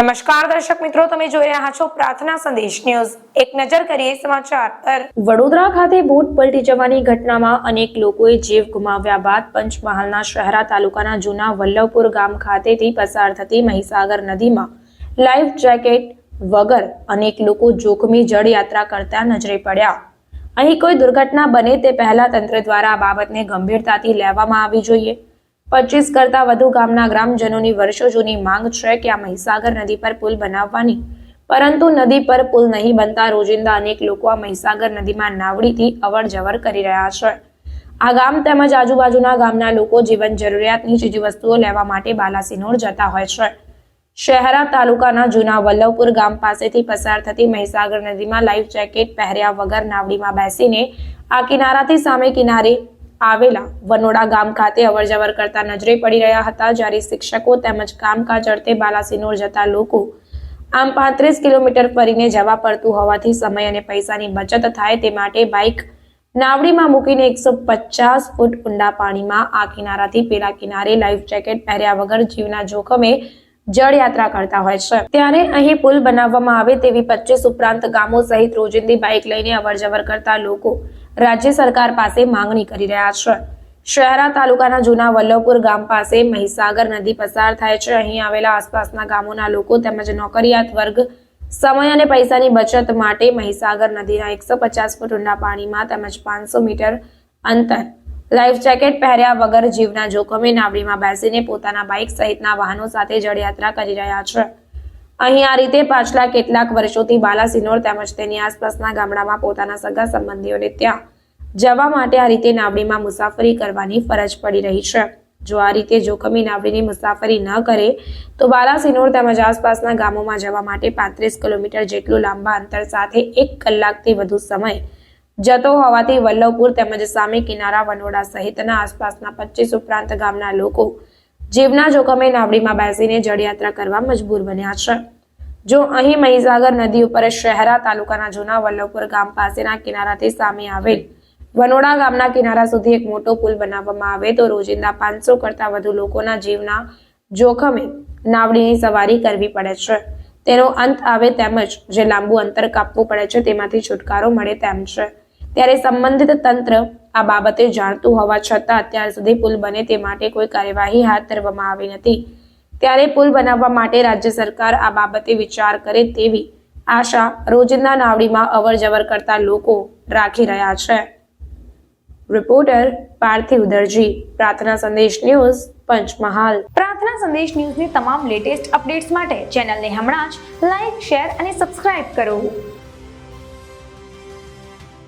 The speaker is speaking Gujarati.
નમસ્કાર દર્શક મિત્રો, તમે જોઈ રહ્યા છો પ્રાર્થના સંદેશ ન્યૂઝ. એક નજર કરીએ સમાચાર પર. વડોદરા ખાતે બોટ પલટી જવાની ઘટનામાં અનેક લોકોએ જીવ ગુમાવ્યા બાદ પંચમહાલના શહેરા તાલુકાના જૂના વલ્લભપુર ગામ ખાતેથી પસાર થતી મહીસાગર નદીમાં લાઈફ જેકેટ વગર અનેક લોકો જોખમી જળયાત્રા કરતા નજરે પડ્યા. અહીં કોઈ દુર્ઘટના બને તે પહેલા તંત્ર દ્વારા આ બાબતને ગંભીરતાથી લેવામાં આવી જોઈએ. પચીસ કરતા વધુ ગામના ગ્રામજનોની વર્ષો જૂની માંગ છે કે આ મહીસાગર નદી પર પુલ બનાવવાની. પરંતુ નદી પર પુલ નહીં બનતા રોજિંદા અનેક લોકો આ મહીસાગર નદીમાં નાવડીથી અવર જવર કરી રહ્યા છે. આ ગામ તેમજ આજુબાજુના ગામના લોકો જીવન જરૂરિયાતની ચીજવસ્તુઓ લેવા માટે બાલાસિનોર જતા હોય છે. શહેરા તાલુકાના જૂના વલ્લભપુર ગામ પાસેથી પસાર થતી મહીસાગર નદીમાં લાઈફ જેકેટ પહેર્યા વગર નાવડીમાં બેસીને આ કિનારાથી સામે કિનારે આવેલા વનોડા ગામ ખાતે અવરજવર કરતા નજરે પડી રહ્યા હતા, જ્યારે શિક્ષકો તેમજ કામકાજ અર્થે બાલાસિનોર જતા લોકો આમ પાંત્રીસ કિલોમીટર ફરીને જવા પડતું હોવાથી સમય અને પૈસાની બચત થાય તે માટે બાઇક નાવડીમાં મૂકીને એકસો પચાસ ફૂટ ઊંડા પાણીમાં આ કિનારાથી પેલા કિનારે લાઈફ જેકેટ પહેર્યા વગર જીવના જોખમે જળયાત્રા કરતા હોય છે. ત્યારે અહીં પુલ બનાવવામાં આવે તેવી પચીસ ઉપરાંત ગામો સહિત રોજિંદી બાઇક લઈને અવરજવર કરતા લોકો રાજ્ય સરકાર પાસે માંગણી કરી રહ્યા છે. શહેરા તાલુકાના જૂના વલ્લભપુર ગામ પાસે મહીસાગર નદી પસાર થાય છે. અહીં આવેલા આસપાસના ગામોના લોકો તેમજ નોકરિયાત વર્ગ સમય અને પૈસાની બચત માટે મહીસાગર નદીના એકસો પચાસ ફૂટ ઊંડા પાણીમાં તેમજ પાંચસો મીટર અંતર લાઈફ જેકેટ પહેર્યા વગર જીવના જોખમે નાવડીમાં બેસીને પોતાના બાઇક સહિતના વાહનો સાથે જળયાત્રા કરી રહ્યા છે. અહીં આ રીતે પાછલા કેટલાક વર્ષોથી બાલાસિનોર તેમજ તેની આસપાસના ગામડામાં પોતાના સગા સંબંધીઓને ત્યાં જવા માટે આ રીતે નાવડીમાં મુસાફરી કરવાની ફરજ પડી રહી છે. જો આ રીતે જોખમી નાવડીની મુસાફરી ન કરે, તો બાલાસિનોર તેમજ આસપાસના ગામોમાં જવા માટે પાંત્રીસ કિલોમીટર જેટલું લાંબા અંતર સાથે એક કલાકથી વધુ સમય જતો હોવાથી વલ્લભપુર તેમજ સામે કિનારા વનોડા સહિતના આસપાસના પચીસ ઉપરાંત ગામના લોકો જીવના જોખમે નાવડીમાં બેસીને જળયાત્રા કરવા મજબૂર બન્યા છે. જો અહીં મહીસાગર નદી ઉપર શહેરા તાલુકાના જૂના વલ્લભપુર ગામ પાસેના કિનારાથી સામે આવેલ વનોડા ગામના કિનારા સુધી એક મોટો પુલ બનાવવામાં આવે તો રોજિંદા પાંચસો કરતા વધુ લોકોના જીવના જોખમે નાવડીની સવારી કરવી પડે છે. તેનો અંત આવે તેમજ જે લાંબુ અંતર કાપવું પડે છે તેમાંથી છુટકારો મળે તેમ છે. ત્યારે સંબંધિત તંત્ર આ બાબતે જાણતું હોવા છતાં અત્યાર સુધી પુલ બને તે માટે કોઈ કાર્યવાહી હાથ ધરવામાં આવી નથી. ત્યારે પુલ બનાવવા માટે રાજ્ય સરકાર આ બાબતે વિચાર કરે તેવી આશા રોજિંદા નાવડીમાં અવર જવર કરતા લોકો રાખી રહ્યા છે. રિપોર્ટર પાર્થિવ દરજી, પ્રાર્થના સંદેશ ન્યૂઝ, પંચમહાલ. પ્રાર્થના સંદેશ ન્યૂઝની તમામ લેટેસ્ટ અપડેટ્સ માટે ચેનલને હમણાં જ લાઈક, શેર અને સબસ્ક્રાઇબ કરો.